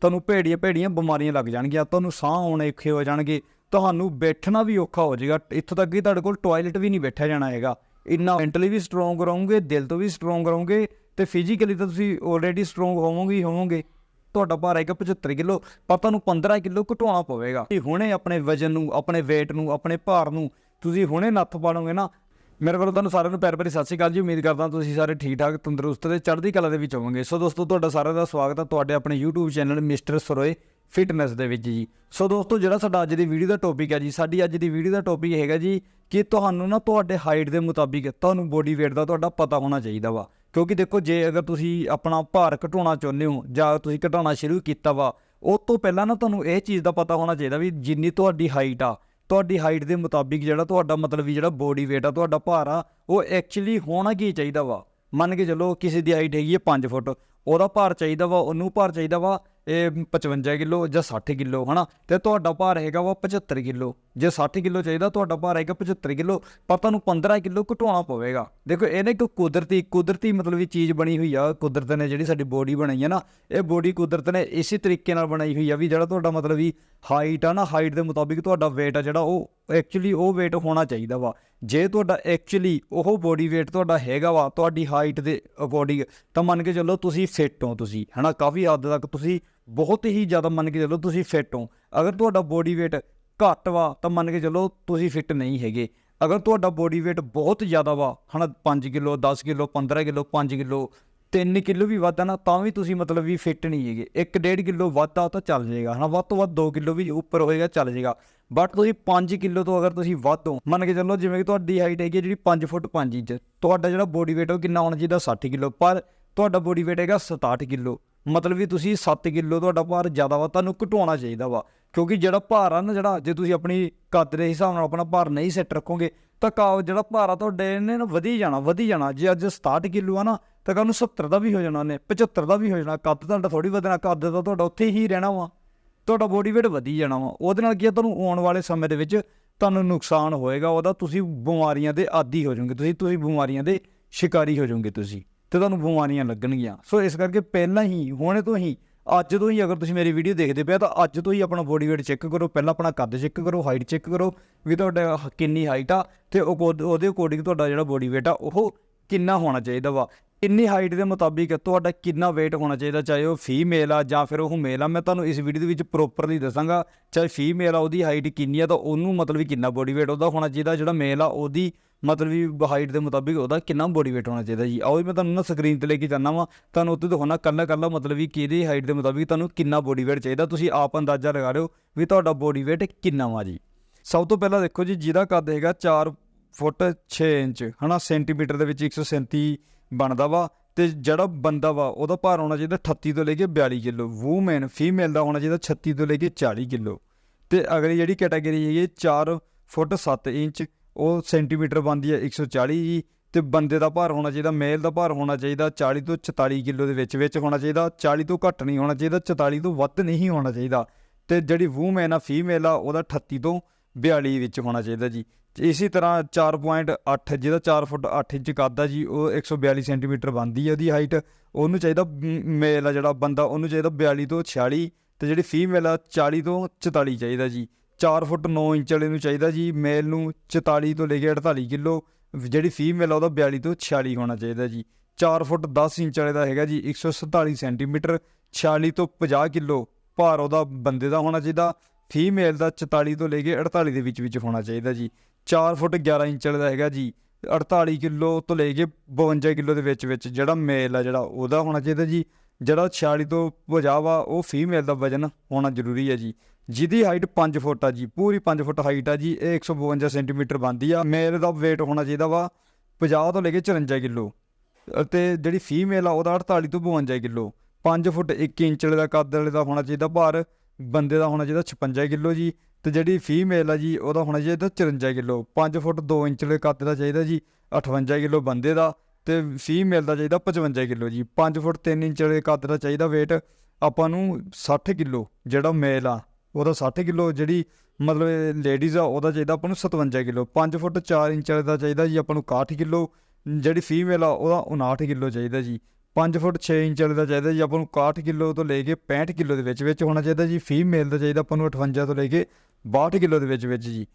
ਤੁਹਾਨੂੰ ਭੇੜੀਆਂ ਭੇੜੀਆਂ ਬਿਮਾਰੀਆਂ ਲੱਗ ਜਾਣਗੀਆਂ, ਤੁਹਾਨੂੰ ਸਾਹ ਆਉਣੇ ਔਖੇ ਹੋ ਜਾਣਗੇ, ਤੁਹਾਨੂੰ ਬੈਠਣਾ ਵੀ ਔਖਾ ਹੋ ਜਾਏਗਾ, ਇੱਥੋਂ ਤੱਕ ਕਿ ਤੁਹਾਡੇ ਕੋਲ ਟਾਇਲਟ ਵੀ ਨਹੀਂ ਬੈਠਿਆ ਜਾਣਾ ਹੈਗਾ। ਇੰਨਾ ਮੈਂਟਲੀ ਵੀ ਸਟਰੋਂਗ ਰਹੋਗੇ, ਦਿਲ ਤੋਂ ਵੀ ਸਟਰੋਂਗ ਰਹੋਗੇ ਤੇ ਫਿਜ਼ੀਕਲੀ ਤਾਂ ਤੁਸੀਂ ਆਲਰੇਡੀ ਸਟਰੋਂਗ ਹੋਵੋਗੇ ਹੀ ਹੋਵੋਗੇ। ਤੁਹਾਡਾ ਭਾਰ ਹੈਗਾ 75 ਕਿਲੋ, ਪਰ ਤੁਹਾਨੂੰ 15 ਕਿਲੋ ਘਟਾਉਣਾ ਪਵੇਗਾ। ਤੁਸੀਂ ਹੁਣੇ ਆਪਣੇ ਵਜਨ ਨੂੰ, ਆਪਣੇ weight ਨੂੰ, ਆਪਣੇ ਭਾਰ ਨੂੰ ਤੁਸੀਂ ਹੁਣੇ ਨੱਥ ਪਾਲੋਗੇ ਨਾ ਮੇਰੇ ਵੱਲੋਂ ਤੁਹਾਨੂੰ ਸਾਰਿਆਂ ਨੂੰ ਪਿਆਰ ਭਰੀ ਸਤਿ ਸ਼੍ਰੀ ਅਕਾਲ ਜੀ। ਉਮੀਦ ਕਰਦਾ ਤੁਸੀਂ ਸਾਰੇ ਠੀਕ ਠਾਕ ਤੰਦਰੁਸਤ ਤੇ ਚੜ੍ਹਦੀ ਕਲਾ ਦੇ ਵਿੱਚ ਹੋਵੋਗੇ। ਸੋ ਦੋਸਤੋ, ਤੁਹਾਡਾ ਸਾਰਿਆਂ ਦਾ ਸਵਾਗਤ ਹੈ ਤੁਹਾਡੇ ਆਪਣੇ YouTube channel mister Saroye fitness ਦੇ ਵਿੱਚ ਜੀ। ਸੋ ਦੋਸਤੋ, ਜਿਹੜਾ ਸਾਡਾ ਅੱਜ ਦੀ ਵੀਡੀਓ ਦਾ ਟੌਪਿਕ ਹੈ ਜੀ, ਸਾਡੀ ਅੱਜ ਦੀ ਵੀਡੀਓ ਦਾ ਟੌਪਿਕ ਹੈਗਾ ਜੀ ਕਿ ਤੁਹਾਨੂੰ ਨਾ ਤੁਹਾਡੇ ਹਾਈਟ ਦੇ ਮੁਤਾਬਿਕ ਤੁਹਾਨੂੰ ਬੋਡੀ weight ਦਾ ਤੁਹਾਡਾ ਪਤਾ ਹੋਣਾ ਚਾਹੀਦਾ ਵਾ। ਕਿਉਂਕਿ ਦੇਖੋ, ਜੇ ਅਗਰ ਤੁਸੀਂ ਆਪਣਾ ਭਾਰ ਘਟਾਉਣਾ ਚਾਹੁੰਦੇ ਹੋ ਜਾਂ ਤੁਸੀਂ ਘਟਾਉਣਾ ਸ਼ੁਰੂ ਕੀਤਾ ਵਾ ਉਹ ਤੋਂ ਪਹਿਲਾਂ ਨਾ ਤੁਹਾਨੂੰ ਇਹ ਚੀਜ਼ ਦਾ ਪਤਾ ਹੋਣਾ ਚਾਹੀਦਾ ਵੀ ਜਿੰਨੀ ਤੁਹਾਡੀ ਹਾਈਟ ਆ ਤੁਹਾਡੀ ਹਾਈਟ ਦੇ ਮੁਤਾਬਿਕ ਜਿਹੜਾ ਤੁਹਾਡਾ ਮਤਲਬ ਵੀ ਜਿਹੜਾ ਬੋਡੀ weight ਆ, ਤੁਹਾਡਾ ਭਾਰ ਆ, ਉਹ ਐਕਚੁਅਲੀ ਹੋਣਾ ਕੀ ਚਾਹੀਦਾ ਵਾ? ਮੰਨ ਕੇ ਚੱਲੋ, ਕਿਸੇ ਦੀ ਹਾਈਟ ਹੈਗੀ ਹੈ 5 ਫੁੱਟ, ਉਹਦਾ ਭਾਰ ਚਾਹੀਦਾ ਵਾ, ਉਹਨੂੰ ਭਾਰ ਚਾਹੀਦਾ ਵਾ ਇਹ 55 ਕਿਲੋ ਜਾਂ 60 ਕਿਲੋ, ਹਨਾ? ਤੇ ਤੁਹਾਡਾ ਭਾਰ ਹੈਗਾ ਵਾ 75 ਕਿਲੋ। ਜੇ 60 ਕਿਲੋ ਚਾਹੀਦਾ, ਤੁਹਾਡਾ ਭਾਰ ਹੈਗਾ 75 ਕਿਲੋ, ਪਰ ਤੁਹਾਨੂੰ 15 ਕਿਲੋ ਘਟਾਉਣਾ ਪਵੇਗਾ। ਦੇਖੋ, ਇਹ ਨਾ ਇੱਕ ਕੁਦਰਤੀ ਕੁਦਰਤੀ ਮਤਲਬ ਵੀ ਚੀਜ਼ ਬਣੀ ਹੋਈ ਆ, ਕੁਦਰਤ ਨੇ ਜਿਹੜੀ ਸਾਡੀ ਬੋਡੀ ਬਣਾਈ ਹੈ ਨਾ, ਇਹ ਬੋਡੀ ਕੁਦਰਤ ਨੇ ਇਸੇ ਤਰੀਕੇ ਨਾਲ ਬਣਾਈ ਹੋਈ ਆ ਵੀ ਜਿਹੜਾ ਤੁਹਾਡਾ ਮਤਲਬ ਵੀ ਹਾਈਟ ਆ ਨਾ ਹਾਈਟ ਦੇ ਮੁਤਾਬਿਕ ਤੁਹਾਡਾ weight ਆ ਜਿਹੜਾ ਉਹ ਐਕਚੁਅਲੀ ਉਹ weight ਹੋਣਾ ਚਾਹੀਦਾ ਵਾ। ਜੇ ਤੁਹਾਡਾ ਐਕਚੁਅਲੀ ਉਹ ਬੋਡੀ weight ਤੁਹਾਡਾ ਹੈਗਾ ਵਾ, ਤੁਹਾਡੀ ਹਾਈਟ ਦੇ ਅਕੋਰਡਿੰਗ ਤਾਂ ਮੰਨ ਕੇ ਚੱਲੋ ਤੁਸੀਂ ਫਿੱਟ ਹੋ ਤੁਸੀਂ, ਹਨਾ? ਕਾਫੀ ਹੱਦ ਤੱਕ ਤੁਸੀਂ ਬਹੁਤ ਹੀ ਜ਼ਿਆਦਾ ਮੰਨ ਕੇ ਚੱਲੋ ਤੁਸੀਂ ਫਿੱਟ ਹੋ। ਅਗਰ ਤੁਹਾਡਾ ਬੋਡੀ weight ਘੱਟ ਵਾ, ਤਾਂ ਮੰਨ ਕੇ ਚੱਲੋ ਤੁਸੀਂ ਫਿੱਟ ਨਹੀਂ ਹੈਗੇ। ਅਗਰ ਤੁਹਾਡਾ ਬੋਡੀ weight ਬਹੁਤ ਜ਼ਿਆਦਾ ਵਾ, ਹਨਾ 5 kilo 10 kilo 15 kilo 5 kilo 3 kilo ਵੀ ਵੱਧਾ ਨਾ, ਤਾਂ ਵੀ ਤੁਸੀਂ ਮਤਲਬ ਵੀ ਫਿੱਟ ਨਹੀਂ ਹੈਗੇ। 1.5 ਕਿਲੋ ਵੱਧਾ ਤਾਂ ਚੱਲ ਜਾਏਗਾ, ਹਨਾ, ਵੱਧ ਤੋਂ ਵੱਧ 2 ਕਿਲੋ ਵੀ ਉੱਪਰ ਹੋਏਗਾ, ਚੱਲ ਜਾਏਗਾ। ਬਟ ਤੁਸੀਂ 5 ਕਿਲੋ ਤੋਂ ਅਗਰ ਤੁਸੀਂ ਵੱਧ ਹੋ, ਮੰਨ ਕੇ ਚੱਲੋ ਜਿਵੇਂ ਕਿ ਤੁਹਾਡੀ ਹਾਈਟ ਹੈਗੀ ਹੈ ਜਿਹੜੀ 5 ਫੁੱਟ 5 ਇੰਚ, ਤੁਹਾਡਾ ਜਿਹੜਾ ਬੋਡੀ weight ਉਹ ਕਿੰਨਾ ਹੋਣਾ ਚਾਹੀਦਾ 60 ਕਿਲੋ। ਪਰ ਤੁਹਾਡਾ ਬੋਡੀ weight ਹੈਗਾ 67 ਕਿਲੋ। ਮਤਲਬ ਵੀ ਤੁਸੀਂ 7 ਕਿਲੋ ਤੁਹਾਡਾ ਭਾਰ ਜ਼ਿਆਦਾ ਵਾ, ਤੁਹਾਨੂੰ ਘਟਾਉਣਾ ਚਾਹੀਦਾ ਵਾ। ਕਿਉਂਕਿ ਜਿਹੜਾ ਭਾਰ ਆ ਨਾ ਜਿਹੜਾ, ਜੇ ਤੁਸੀਂ ਆਪਣੀ ਕੱਦ ਦੇ ਹਿਸਾਬ ਨਾਲ ਆਪਣਾ ਭਾਰ ਨਹੀਂ ਸੈੱਟ ਰੱਖੋਗੇ, ਤਾਂ ਕਾ ਜਿਹੜਾ ਭਾਰ ਆ ਤੁਹਾਡੇ ਨੇ ਨਾ ਵਧੀ ਜਾਣਾ ਵਧੀ ਜਾਣਾ। ਜੇ ਅੱਜ 67 ਕਿਲੋ ਆ ਨਾ, ਤਾਂ ਕੱਲ ਨੂੰ 70 ਦਾ ਵੀ ਹੋ ਜਾਣਾ ਨੇ 75 ਦਾ ਵੀ ਹੋ ਜਾਣਾ। ਕੱਦ ਤੁਹਾਡਾ ਥੋੜੀ ਵਧਣਾ, ਕੱਦ ਤਾਂ ਤੁਹਾਡਾ ਉੱਥੇ ਹੀ ਰਹਿਣਾ ਵਾ। ਤੁਹਾਡਾ ਬੋਡੀ weight ਵਧੀ ਜਾਣਾ ਵਾ। ਉਹਦੇ ਨਾਲ ਕੀ ਆ, ਤੁਹਾਨੂੰ ਆਉਣ ਵਾਲੇ ਸਮੇਂ ਦੇ ਵਿੱਚ ਤੁਹਾਨੂੰ ਨੁਕਸਾਨ ਹੋਏਗਾ, ਉਹਦਾ ਤੁਸੀਂ ਬਿਮਾਰੀਆਂ ਦੇ ਆਦੀ ਹੋ ਜਾਓਗੇ, ਤੁਸੀਂ ਤੁਸੀਂ ਬਿਮਾਰੀਆਂ ਦੇ ਸ਼ਿਕਾਰੀ ਹੋ ਜਾਓਗੇ ਤੁਸੀਂ। ਤੇ ਤੁਹਾਨੂੰ ਬਿਮਾਰੀਆਂ ਲੱਗਣਗੀਆਂ। ਸੋ ਇਸ ਕਰਕੇ ਪਹਿਲਾਂ ਹੀ, ਹੁਣੇ ਤੋਂ ਹੀ, ਅੱਜ ਤੋਂ ਹੀ ਅਗਰ ਤੁਸੀਂ ਮੇਰੀ ਵੀਡੀਓ ਦੇਖਦੇ ਪਿਆ ਤਾਂ ਅੱਜ ਤੋਂ ਹੀ ਆਪਣਾ ਬੋਡੀ weight ਚੈੱਕ ਕਰੋ। ਪਹਿਲਾਂ ਆਪਣਾ ਕੱਦ ਚੈੱਕ ਕਰੋ ਹਾਈਟ ਚੈੱਕ ਕਰੋ, ਵੀ ਤੁਹਾਡਾ ਹ- ਕਿੰਨੀ ਹਾਈਟ ਆ, ਤੇ ਉਹ ਉਹਦੇ ਅਕੋਰਡਿੰਗ ਤੁਹਾਡਾ ਜਿਹੜਾ ਬੋਡੀ weight ਆ, ਉਹ ਕਿੰਨਾ ਹੋਣਾ ਚਾਹੀਦਾ ਵਾ। ਇੰਨੀ ਹਾਈਟ ਦੇ ਮੁਤਾਬਿਕ ਤੁਹਾਡਾ ਕਿੰਨਾ weight ਹੋਣਾ ਚਾਹੀਦਾ, ਚਾਹੇ ਉਹ ਫੀਮੇਲ ਆ ਜਾਂ ਫਿਰ ਉਹ ਮੇਲ ਆ। ਮੈਂ ਤੁਹਾਨੂੰ ਇਸ ਵੀਡੀਓ ਦੇ ਵਿੱਚ ਪ੍ਰੋਪਰਲੀ ਦੱਸਾਂਗਾ, ਚਾਹੇ ਫੀਮੇਲ ਆ, ਉਹਦੀ ਹਾਈਟ ਕਿੰਨੀ ਆ, ਤਾਂ ਉਹਨੂੰ ਮਤਲਬ ਵੀ ਕਿੰਨਾ ਬੋਡੀ weight ਉਹਦਾ ਹੋਣਾ ਚਾਹੀਦਾ, ਜਿਹੜਾ ਮੇਲ ਆ, ਉਹਦੀ ਮਤਲਬ ਵੀ ਹਾਈਟ ਦੇ ਮੁਤਾਬਿਕ ਉਹਦਾ ਕਿੰਨਾ ਬੋਡੀ weight ਹੋਣਾ ਚਾਹੀਦਾ ਜੀ। ਆਓ ਵੀ ਮੈਂ ਤੁਹਾਨੂੰ ਨਾ ਸਕਰੀਨ ਤੇ ਲੈ ਕੇ ਜਾਣਾ ਵਾ। ਤੁਹਾਨੂੰ ਉੱਤੇ ਦਿਖਾਉਣਾ ਕੱਲਾ ਕੱਲਾ ਮਤਲਬ ਵੀ ਕਿਹਦੀ ਹਾਈਟ ਦੇ ਮੁਤਾਬਿਕ ਤੁਹਾਨੂੰ ਕਿੰਨਾ ਬੋਡੀ weight ਚਾਹੀਦਾ। ਤੁਸੀਂ ਆਪ ਅੰਦਾਜ਼ਾ ਲਗਾ ਲਿਓ ਵੀ ਤੁਹਾਡਾ ਬੋਡੀ weight ਕਿੰਨਾ ਵਾ ਜੀ। ਸਭ ਤੋਂ ਪਹਿਲਾਂ ਦੇਖੋ ਜੀ, ਜਿਹਦਾ ਕੱਦ ਹੈਗਾ 4 ਫੁੱਟ 6 ਇੰਚ, ਹਨਾ? ਸੈਂਟੀਮੀਟਰ ਦੇ ਵਿੱਚ 137 ਬਣਦਾ ਵਾ ਤੇ ਜਿਹੜਾ ਬੰਦਾ ਵਾ, ਉਹਦਾ ਭਾਰ ਹੋਣਾ ਚਾਹੀਦਾ 38 ਤੋਂ ਲੈ ਕੇ 42 ਕਿਲੋ। ਵੂਮੈਨ ਫੀਮੇਲ ਦਾ ਹੋਣਾ ਚਾਹੀਦਾ 36 ਤੋਂ ਲੈ ਕੇ 40 ਕਿਲੋ। ਤੇ ਅਗਲੀ ਜਿਹੜੀ ਕੈਟਾਗਰੀ ਹੈਗੀ 4 ਫੁੱਟ 7 ਇੰਚ ਉਹ ਸੈਂਟੀਮੀਟਰ ਬਣਦੀ ਹੈ 140 ਜੀ ਤੇ ਬੰਦੇ ਦਾ ਭਾਰ ਹੋਣਾ ਚਾਹੀਦਾ ਮੇਲ ਦਾ ਭਾਰ ਹੋਣਾ ਚਾਹੀਦਾ 40 ਤੋਂ 44 ਕਿਲੋ ਦੇ ਵਿੱਚ ਵਿੱਚ ਹੋਣਾ ਚਾਹੀਦਾ 40 ਤੋਂ ਘੱਟ ਨਹੀਂ ਹੋਣਾ ਚਾਹੀਦਾ 44 ਤੋਂ ਵੱਧ ਨਹੀਂ ਹੋਣਾ ਚਾਹੀਦਾ। ਤੇ ਜਿਹੜੀ ਵੂਮੈਨ ਆ ਫੀਮੇਲ ਆ, ਉਹਦਾ 38 ਤੋਂ 42 ਵਿੱਚ ਹੋਣਾ ਚਾਹੀਦਾ ਜੀ। ਤੇ ਇਸੇ ਤਰ੍ਹਾਂ 4.8 ਜਿਹਦਾ 4 ਫੁੱਟ 8 ਇੰਚ ਕੱਦ ਆ ਜੀ, ਉਹ 142 ਸੈਂਟੀਮੀਟਰ ਬਣਦੀ ਹੈ ਉਹਦੀ ਹਾਈਟ ਉਹਨੂੰ ਚਾਹੀਦਾ ਮੇਲ ਆ ਜਿਹੜਾ ਬੰਦਾ, ਉਹਨੂੰ ਚਾਹੀਦਾ 42 ਤੋਂ 46 ਤੇ ਜਿਹੜੀ ਫੀਮੇਲ ਆ 40 ਤੋਂ 44 ਚਾਹੀਦਾ ਜੀ। 4 ਫੁੱਟ 9 ਇੰਚ ਵਾਲੇ ਨੂੰ ਚਾਹੀਦਾ ਜੀ ਮੇਲ ਨੂੰ 44 ਤੋਂ ਲੈ ਕੇ 48 ਕਿਲੋ, ਜਿਹੜੀ ਫੀਮੇਲ ਆ ਉਹਦਾ 42 ਤੋਂ 46 ਹੋਣਾ ਚਾਹੀਦਾ ਜੀ। 4 ਫੁੱਟ 10 ਇੰਚ ਵਾਲੇ ਦਾ ਹੈਗਾ ਜੀ 147 ਸੈਂਟੀਮੀਟਰ 46 ਤੋਂ 50 ਕਿਲੋ ਭਾਰ ਉਹਦਾ ਬੰਦੇ ਦਾ ਹੋਣਾ ਚਾਹੀਦਾ ਫੀਮੇਲ ਦਾ 44 ਤੋਂ ਲੈ ਕੇ 48 ਦੇ ਵਿੱਚ ਵਿੱਚ ਹੋਣਾ ਚਾਹੀਦਾ ਜੀ। 4 ਫੁੱਟ 11 ਇੰਚ ਵਾਲੇ ਦਾ ਹੈਗਾ ਜੀ 48 ਕਿਲੋ ਤੋਂ ਲੈ ਕੇ 52 ਕਿਲੋ ਦੇ ਵਿੱਚ ਵਿੱਚ ਜਿਹੜਾ ਮੇਲ ਆ ਜਿਹੜਾ ਉਹਦਾ ਹੋਣਾ ਚਾਹੀਦਾ ਜੀ। ਜਿਹੜਾ 46 ਤੋਂ 50 ਵਾ, ਉਹ ਫੀਮੇਲ ਦਾ ਵਜਨ ਹੋਣਾ ਜ਼ਰੂਰੀ ਹੈ ਜੀ। ਜਿਹਦੀ ਹਾਈਟ 5 ਫੁੱਟ ਆ ਜੀ, ਪੂਰੀ 5 ਫੁੱਟ ਹਾਈਟ ਆ ਜੀ, ਇਹ 152 ਸੈਂਟੀਮੀਟਰ ਬਣਦੀ ਆ। ਮੇਲ ਦਾ weight ਹੋਣਾ ਚਾਹੀਦਾ ਵਾ 50 ਤੋਂ ਲੈ ਕੇ 54 ਕਿਲੋ। ਅਤੇ ਜਿਹੜੀ ਫੀਮੇਲ ਆ, ਉਹਦਾ 48 ਤੋਂ 52 ਕਿਲੋ। 5 ਫੁੱਟ 1 ਇੰਚ ਵਾਲੇ ਦਾ, ਕੱਦ ਵਾਲੇ ਦਾ ਹੋਣਾ ਚਾਹੀਦਾ ਭਾਰ, ਬੰਦੇ ਦਾ ਹੋਣਾ ਚਾਹੀਦਾ 56 ਕਿਲੋ ਜੀ। ਤੇ ਜਿਹੜੀ ਫੀਮੇਲ ਆ ਜੀ, ਉਹਦਾ ਹੋਣਾ ਚਾਹੀਦਾ 54 ਕਿਲੋ। 5 ਫੁੱਟ 2 ਇੰਚ ਵਾਲੇ ਕੱਦ ਦਾ ਚਾਹੀਦਾ ਜੀ 58 ਕਿਲੋ ਬੰਦੇ ਦਾ। ਤੇ ਫੀਮੇਲ ਦਾ ਚਾਹੀਦਾ 55 ਕਿਲੋ ਜੀ। 5 ਫੁੱਟ 3 ਇੰਚ ਵਾਲੇ ਕੱਦ ਦਾ ਚਾਹੀਦਾ weight ਆਪਾਂ ਨੂੰ 60 ਕਿਲੋ, ਜਿਹੜਾ ਮੇਲ ਆ। ਉਹਦਾ 60 ਕਿਲੋ ਜਿਹੜੀ ਮਤਲਬ ਲੇਡੀਜ਼ ਆ, ਉਹਦਾ ਚਾਹੀਦਾ ਆਪਾਂ ਨੂੰ 57 ਕਿਲੋ। 5 ਫੁੱਟ 4 ਇੰਚ ਵਾਲੇ ਦਾ ਚਾਹੀਦਾ ਜੀ, ਆਪਾਂ ਨੂੰ 61 ਕਿਲੋ। ਜਿਹੜੀ ਫੀਮੇਲ ਆ, ਉਹਦਾ 59 ਕਿਲੋ ਚਾਹੀਦਾ ਜੀ। 5 ਫੁੱਟ 6 ਇੰਚ ਵਾਲੇ ਦਾ ਚਾਹੀਦਾ ਜੀ, ਆਪਾਂ ਨੂੰ 61 ਕਿਲੋ ਤੋਂ ਲੈ ਕੇ 65 ਕਿਲੋ ਦੇ ਵਿੱਚ ਵਿੱਚ ਹੋਣਾ ਚਾਹੀਦਾ ਜੀ। ਫੀਮੇਲ ਦਾ ਚਾਹੀਦਾ ਆਪਾਂ ਨੂੰ 58 ਤੋਂ ਲੈ ਕੇ 62 ਕਿਲੋ ਦੇ ਵਿੱਚ ਵਿੱਚ ਜੀ।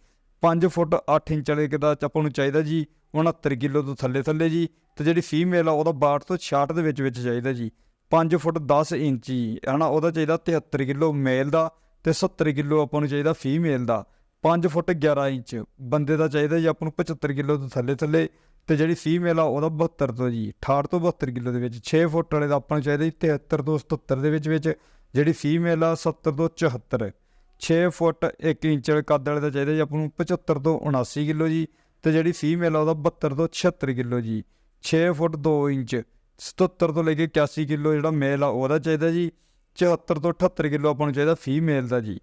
5 ਫੁੱਟ 8 ਇੰਚ ਵਾਲੇ ਦਾ ਆਪਾਂ ਨੂੰ ਚਾਹੀਦਾ ਜੀ 69 ਕਿਲੋ ਤੋਂ ਥੱਲੇ ਥੱਲੇ ਜੀ। ਤੇ ਜਿਹੜੀ ਫੀਮੇਲ ਆ, ਉਹਦਾ 62 ਤੋਂ 66 ਦੇ ਵਿੱਚ ਵਿੱਚ ਚਾਹੀਦਾ ਜੀ। 5 ਫੁੱਟ 10 ਇੰਚ ਜੀ, ਹਨਾ, ਉਹਦਾ ਚਾਹੀਦਾ 73 ਕਿਲੋ ਮੇਲ ਦਾ। ਤੇ 70 ਕਿਲੋ ਆਪਾਂ ਨੂੰ ਚਾਹੀਦਾ ਫੀਮੇਲ ਦਾ। 5 ਫੁੱਟ 11 ਇੰਚ। ਬੰਦੇ ਦਾ ਚਾਹੀਦਾ ਜੀ ਆਪਾਂ ਨੂੰ 75 ਕਿਲੋ ਤੋਂ ਥੱਲੇ ਥੱਲੇ। ਤੇ ਜਿਹੜੀ ਫੀਮੇਲ ਆ ਉਹਦਾ 72 ਤੋਂ ਜੀ 68 ਤੋਂ 72 ਕਿਲੋ ਦੇ ਵਿੱਚ। 6 ਫੁੱਟ ਵਾਲੇ ਦਾ ਆਪਾਂ ਨੂੰ ਚਾਹੀਦਾ ਜੀ 73 ਤੋਂ 77 ਦੇ ਵਿੱਚ ਵਿੱਚ। ਜਿਹੜੀ ਫੀਮੇਲ ਆ 70 ਤੋਂ 74 6 ਫੁੱਟ 1 ਇੰਚ ਵਾਲੇ ਕੱਦ ਵਾਲੇ ਦਾ ਚਾਹੀਦਾ ਜੀ ਆਪਾਂ ਨੂੰ 75 ਤੋਂ 79 ਕਿਲੋ ਜੀ। ਤੇ ਜਿਹੜੀ ਫੀਮੇਲ ਆ ਉਹਦਾ 72 ਤੋਂ 76 ਕਿਲੋ ਜੀ। 6 ਫੁੱਟ 2 ਇੰਚ। 77 ਤੋਂ ਲੈ ਕੇ 81 ਕਿਲੋ ਜਿਹੜਾ ਮੇਲ ਆ ਉਹਦਾ ਚਾਹੀਦਾ ਜੀ। 74 ਤੋਂ 78 ਕਿਲੋ ਆਪਾਂ ਨੂੰ ਚਾਹੀਦਾ ਫੀਮੇਲ ਦਾ ਜੀ।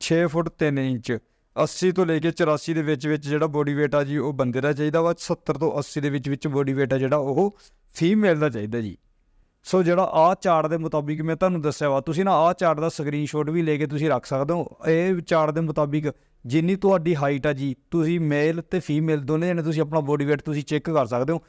6 ਫੁੱਟ 3 ਇੰਚ। 80 ਤੋਂ ਲੈ ਕੇ 84 ਦੇ ਵਿੱਚ ਵਿੱਚ ਜਿਹੜਾ ਬੋਡੀ weight ਆ ਜੀ, ਉਹ ਬੰਦੇ ਦਾ ਚਾਹੀਦਾ ਵਾ। 70 ਤੋਂ 80 ਦੇ ਵਿੱਚ ਵਿੱਚ ਬੋਡੀ weight ਆ ਜਿਹੜਾ, ਉਹ ਫੀਮੇਲ ਦਾ ਚਾਹੀਦਾ ਜੀ। ਸੋ ਜਿਹੜਾ ਆਹ ਚਾਰਟ ਦੇ ਮੁਤਾਬਿਕ ਮੈਂ ਤੁਹਾਨੂੰ ਦੱਸਿਆ ਵਾ, ਤੁਸੀਂ ਨਾ ਆਹ ਚਾਰਟ ਦਾ ਸਕਰੀਨਸ਼ਾਟ ਵੀ ਲੈ ਕੇ ਤੁਸੀਂ ਰੱਖ ਸਕਦੇ ਹੋ। ਇਹ ਚਾਰਟ ਦੇ ਮੁਤਾਬਿਕ ਜਿੰਨੀ ਤੁਹਾਡੀ ਹਾਈਟ ਆ ਜੀ, ਤੁਸੀਂ ਮੇਲ ਤੇ ਫੀਮੇਲ ਦੋਨੇ ਜਣੇ ਤੁਸੀਂ ਆਪਣਾ ਬੋਡੀ weight ਤੁਸੀਂ ਚੈੱਕ ਕਰ ਸਕਦੇ ਹੋ।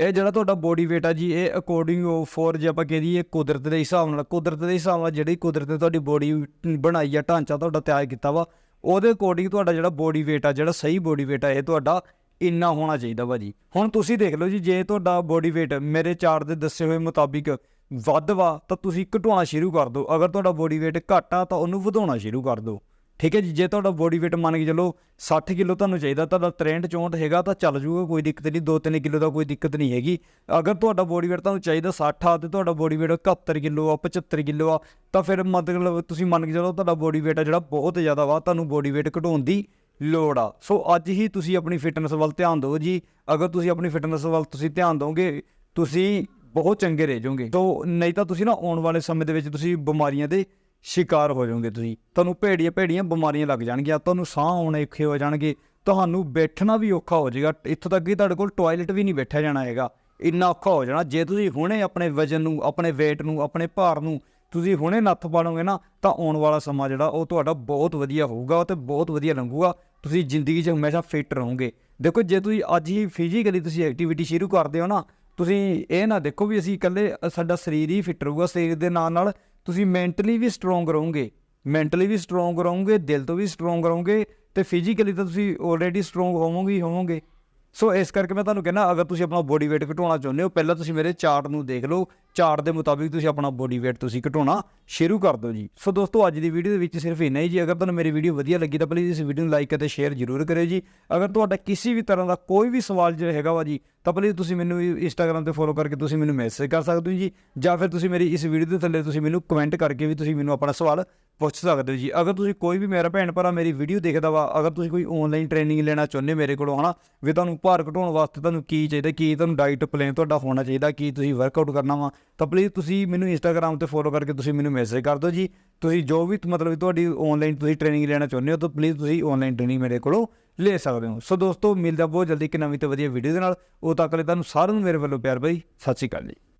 ਇਹ ਜਿਹੜਾ ਤੁਹਾਡਾ ਬੋਡੀ weight ਆ ਜੀ, ਇਹ ਅਕੋਰਡਿੰਗ ਫੋਰ ਜੇ ਆਪਾਂ ਕਹਿ ਦਈਏ ਕੁਦਰਤ ਦੇ ਹਿਸਾਬ ਨਾਲ, ਕੁਦਰਤ ਦੇ ਹਿਸਾਬ ਨਾਲ ਜਿਹੜੀ ਕੁਦਰਤ ਨੇ ਤੁਹਾਡੀ ਬੋਡੀ ਬਣਾਈ ਆ, ਢਾਂਚਾ ਤੁਹਾਡਾ ਤਿਆਰ ਕੀਤਾ ਵਾ, ਉਹਦੇ ਅਕੋਰਡਿੰਗ ਤੁਹਾਡਾ ਜਿਹੜਾ ਬੋਡੀ weight ਆ, ਜਿਹੜਾ ਸਹੀ ਬੋਡੀ weight ਆ, ਇਹ ਤੁਹਾਡਾ ਇੰਨਾ ਹੋਣਾ ਚਾਹੀਦਾ ਵਾ ਜੀ। ਹੁਣ ਤੁਸੀਂ ਦੇਖ ਲਓ ਜੀ, ਜੇ ਤੁਹਾਡਾ ਬੋਡੀ weight ਮੇਰੇ ਚਾਰਟ ਦੇ ਦੱਸੇ ਹੋਏ ਮੁਤਾਬਿਕ ਵੱਧ ਵਾ, ਤਾਂ ਤੁਸੀਂ ਘਟਾਉਣਾ ਸ਼ੁਰੂ ਕਰ ਦਿਓ। ਅਗਰ ਤੁਹਾਡਾ ਬੋਡੀ weight ਘੱਟ ਆ, ਤਾਂ ਉਹਨੂੰ ਵਧਾਉਣਾ ਸ਼ੁਰੂ ਕਰ ਦਿਓ। ਠੀਕ ਹੈ ਜੀ, ਜੇ ਤੁਹਾਡਾ ਬੋਡੀ weight ਮੰਨ ਕੇ ਚੱਲੋ 60 ਕਿਲੋ ਤੁਹਾਨੂੰ ਚਾਹੀਦਾ, ਤੁਹਾਡਾ 63 64 ਹੈਗਾ ਤਾਂ ਚੱਲ ਜੂਗਾ, ਕੋਈ ਦਿੱਕਤ ਨਹੀਂ 2-3 ਕਿਲੋ ਦਾ ਕੋਈ ਦਿੱਕਤ ਨਹੀਂ ਹੈਗੀ। ਅਗਰ ਤੁਹਾਡਾ ਬੋਡੀ weight ਤੁਹਾਨੂੰ ਚਾਹੀਦਾ 60 ਆ ਤੇ ਤੁਹਾਡਾ ਬੋਡੀ weight 71 ਕਿਲੋ ਆ 75 ਕਿਲੋ ਆ, ਤਾਂ ਫਿਰ ਮਤਲਬ ਤੁਸੀਂ ਮੰਨ ਕੇ ਚੱਲੋ ਤੁਹਾਡਾ ਬੋਡੀ weight ਆ ਜਿਹੜਾ ਬਹੁਤ ਜ਼ਿਆਦਾ ਵਾ, ਤੁਹਾਨੂੰ ਬੋਡੀ weight ਘਟਾਉਣ ਦੀ ਲੋੜ ਆ। ਸੋ ਅੱਜ ਹੀ ਤੁਸੀਂ ਆਪਣੀ ਫਿਟਨੈਸ ਵੱਲ ਧਿਆਨ ਦਿਓ ਜੀ। ਅਗਰ ਤੁਸੀਂ ਆਪਣੀ ਫਿਟਨੈਸ ਵੱਲ ਤੁਸੀਂ ਧਿਆਨ ਦਿਓਗੇ, ਤੁਸੀਂ ਬਹੁਤ ਚੰਗੇ ਰਹਿ ਜਾਓਗੇ। ਸੋ ਨਹੀਂ ਤਾਂ ਤੁਸੀਂ ਨਾ ਆਉਣ ਵਾਲੇ ਸਮੇਂ ਦੇ ਵਿੱਚ ਤੁਸੀਂ ਬਿਮਾਰੀਆਂ ਦੇ ਸ਼ਿਕਾਰ ਹੋ ਜਾਓਗੇ ਤੁਸੀਂ। ਤੁਹਾਨੂੰ ਭੇੜੀਆਂ ਭੇੜੀਆਂ ਬਿਮਾਰੀਆਂ ਲੱਗ ਜਾਣਗੀਆਂ, ਤੁਹਾਨੂੰ ਸਾਹ ਆਉਣੇ ਔਖੇ ਹੋ ਜਾਣਗੇ। ਤੁਹਾਨੂੰ ਬੈਠਣਾ ਵੀ ਔਖਾ ਹੋ ਜਾਏਗਾ। ਇੱਥੋਂ ਤੱਕ ਕਿ ਤੁਹਾਡੇ ਕੋਲ ਟਾਇਲਟ ਵੀ ਨਹੀਂ ਬੈਠਿਆ ਜਾਣਾ ਹੈਗਾ। ਇੰਨਾ ਔਖਾ ਹੋ ਜਾਣਾ। ਜੇ ਤੁਸੀਂ ਹੁਣੇ ਆਪਣੇ ਵਜਨ ਨੂੰ, ਆਪਣੇ weight ਨੂੰ, ਆਪਣੇ ਭਾਰ ਨੂੰ ਤੁਸੀਂ ਹੁਣੇ ਨੱਥ ਪਾੜੋਗੇ ਨਾ, ਤਾਂ ਆਉਣ ਵਾਲਾ ਸਮਾਂ ਜਿਹੜਾ, ਉਹ ਤੁਹਾਡਾ ਬਹੁਤ ਵਧੀਆ ਹੋਊਗਾ ਤੇ ਬਹੁਤ ਵਧੀਆ ਲੰਘੂਗਾ। ਤੁਸੀਂ ਜ਼ਿੰਦਗੀ 'ਚ ਹਮੇਸ਼ਾ ਫਿੱਟ ਰਹੋਗੇ। ਦੇਖੋ, ਜੇ ਤੁਸੀਂ ਅੱਜ ਹੀ ਫਿਜ਼ੀਕਲੀ ਤੁਸੀਂ ਐਕਟੀਵਿਟੀ ਸ਼ੁਰੂ ਕਰਦੇ ਹੋ ਨਾ, ਤੁਸੀਂ ਇਹ ਨਾ ਦੇਖੋ ਵੀ ਅਸੀਂ ਇਕੱਲੇ, ਸਾਡਾ ਸਰੀਰ ਹੀ ਫਿੱਟ ਰਹੂਗਾ। ਸਰੀਰ ਦੇ ਨਾਲ ਨਾਲ ਤੁਸੀਂ ਮੈਂਟਲੀ ਵੀ ਸਟਰੋਂਗ ਰਹੋਗੇ ਮੈਂਟਲੀ ਵੀ ਸਟਰੋਂਗ ਰਹੋਗੇ, ਦਿਲ ਤੋਂ ਵੀ ਸਟਰੋਂਗ ਰਹੋਗੇ ਤੇ ਫਿਜ਼ੀਕਲੀ ਤਾਂ ਤੁਸੀਂ ਆਲਰੇਡੀ ਸਟਰੋਂਗ ਹੋਵੋਗੇ ਹੀ ਹੋਵੋਗੇ। ਸੋ ਇਸ ਕਰਕੇ ਮੈਂ ਤੁਹਾਨੂੰ ਕਹਿੰਦਾ, ਅਗਰ ਤੁਸੀਂ ਆਪਣਾ ਬੋਡੀ weight ਘਟਾਉਣਾ ਚਾਹੁੰਦੇ ਹੋ, ਪਹਿਲਾਂ ਤੁਸੀਂ ਮੇਰੇ ਚਾਰਟ ਨੂੰ ਦੇਖ ਲਓ ਚਾਰਟ ਦੇ ਮੁਤਾਬਿਕ ਤੁਸੀਂ ਆਪਣਾ ਬੋਡੀ weight ਤੁਸੀਂ ਘਟਾਉਣਾ ਸ਼ੁਰੂ ਕਰ ਦਿਓ ਜੀ। ਸੋ ਦੋਸਤੋ, ਅੱਜ ਦੀ ਵੀਡੀਓ ਦੇ ਵਿੱਚ ਸਿਰਫ ਇੰਨਾ ਹੀ ਜੀ। ਅਗਰ ਤੁਹਾਨੂੰ ਮੇਰੀ ਵੀਡੀਓ ਵਧੀਆ ਲੱਗੀ ਤਾਂ ਪਲੀਜ਼ ਇਸ ਵੀਡੀਓ ਨੂੰ ਲਾਈਕ ਅਤੇ ਸ਼ੇਅਰ ਜ਼ਰੂਰ ਕਰਿਓ ਜੀ। ਅਗਰ ਤੁਹਾਡਾ ਕਿਸੇ ਵੀ ਤਰ੍ਹਾਂ ਦਾ ਕੋਈ ਵੀ ਸਵਾਲ ਜਿਹੜਾ ਹੈਗਾ ਵਾ ਜੀ, ਤਾਂ ਪਲੀਜ਼ ਤੁਸੀਂ ਮੈਨੂੰ ਇੰਸਟਾਗ੍ਰam ਤੇ ਫੋਲੋ ਕਰਕੇ ਤੁਸੀਂ ਮੈਨੂੰ ਮੈਸੇਜ ਕਰ ਸਕਦੇ ਹੋ ਜੀ। ਜਾਂ ਫਿਰ ਤੁਸੀਂ ਮੇਰੀ ਇਸ ਵੀਡੀਓ ਦੇ ਥੱਲੇ ਤੁਸੀਂ ਮੈਨੂੰ ਕਮੈਂਟ ਕਰਕੇ ਵੀ ਤੁਸੀਂ ਮੈਨੂੰ ਆਪਣਾ ਸਵਾਲ ਪੁੱਛ ਸਕਦੇ ਹੋ ਜੀ। ਅਗਰ ਤੁਸੀਂ ਕੋਈ ਵੀ ਮੇਰਾ ਭੈਣ ਭਰਾ ਮੇਰੀ ਵੀਡੀਓ ਦੇਖਦਾ ਵਾ, ਅਗਰ ਤੁਸੀਂ ਕੋਈ ਆਨਲਾਈਨ ਟ੍ਰੇਨਿੰਗ ਲੈਣਾ ਚਾਹੁੰਦੇ ਹੋ ਮੇਰੇ ਕੋਲੋਂ, ਹਨਾ, ਵੀ ਤੁਹਾਨੂੰ ਭਾਰ ਘਟਾਉਣ ਵਾਸਤੇ ਤੁਹਾਨੂੰ ਕੀ ਚਾਹੀਦਾ, ਕੀ ਤੁਹਾਨੂੰ ਡਾਈਟ ਪਲਾਨ ਤੁਹਾਡਾ ਹੋਣਾ ਚਾਹੀਦਾ, ਕੀ ਤੁਸੀਂ ਵਰਕਆਊਟ ਕਰਨਾ ਵਾ ਤਾਂ ਪਲੀਜ਼ ਤੁਸੀਂ ਮੈਨੂੰ ਇੰਸਟਾਗ੍ਰam ਤੇ ਫੋਲੋ ਕਰਕੇ ਤੁਸੀਂ ਮੈਨੂੰ ਮੈਸੇਜ ਕਰ ਦਿਓ ਜੀ। ਤੁਸੀਂ ਜੋ ਵੀ ਮਤਲਬ ਤੁਹਾਡੀ ਆਨਲਾਈਨ ਤੁਸੀਂ ਟ੍ਰੇਨਿੰਗ ਲੈਣਾ ਚਾਹੁੰਦੇ ਹੋ ਤਾਂ ਪਲੀਜ਼ ਤੁਸੀਂ ਆਨਲਾਈਨ ਟ੍ਰੇਨਿੰਗ ਮੇਰੇ ਕੋਲੋਂ ਲੈ ਸਕਦੇ ਹੋ। ਸੋ ਦੋਸਤੋ, ਮਿਲਦਾ ਬਹੁਤ ਜਲਦੀ ਇੱਕ ਨਵੀਂ ਤੇ ਵਧੀਆ ਵੀਡੀਓ ਦੇ ਨਾਲ। ਉਹ ਤੱਕ ਲਈ ਤੁਹਾਨੂੰ ਸਾਰਿਆਂ ਨੂੰ ਮੇਰੇ ਵੱਲੋਂ ਪਿਆਰ ਭਰੀ ਸਤਿ ਸ਼੍ਰੀ ਅਕਾਲ ਜੀ।